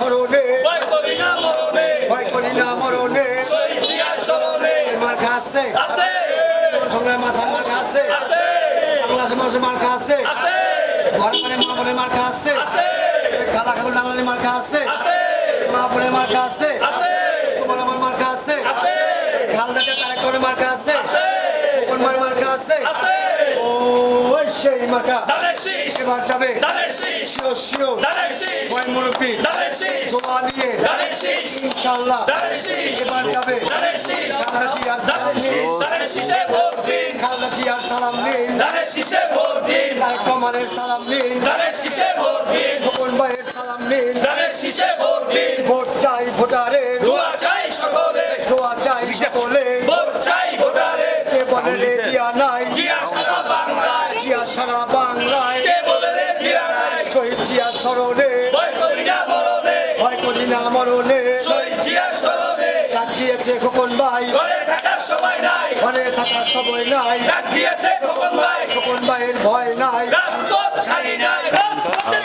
মরণে। ভয় করি না মরণে। ভয় করি না মরণে। শহীদ জিয়ার স্মরণে মার্কা আছে। আছে সংগ্রাম মাথার মার্কা আছে আছে। বাংলাদেশের মানুষের মার্কা আছে। আছে। ঘরে ঘরে মা বোনের মার্কা আছে। আছে। খালা আছে। মা বোনের আছে তোমার আমার আছে। আছে কোন মার মার্কা আছে। আছে ও সেই মার্কা এবার যাবে। দানের শীষ শিও শিও দানের শীষ ভয় মুরব্বী দোয়া নিয়ে ইনশাল্লাহ এবার যাবে খালদাচি আর সালাম নিন খালদাচি আর সালাম নিন তারেক রহমানের সালাম নিন খোকন ভাইয়ের সালাম নিন ভোট চাই ভোটারের দোয়া চাই সকলে দোয়া চাই সকলে ভোট চাই ভোটারে কে বলে রে জিয়া নাই জিয়া সারা বাংলায় জিয়া সারা বাংলায় জিয়া স্মরণে। ভয় করি না মরণে। ভয় করি না মরণে। শহীদ জিয়ার স্মরণে। ডাক দিয়েছে খোকন ভাই। ঘরে থাকার সময় নাই। ঘরে থাকার সময় নাই। ডাক দিয়েছে খোকন ভাই। খোকন ভাইয়ের ভয় নাই। রাজপথ ছাড়ি নাই। রাজপথের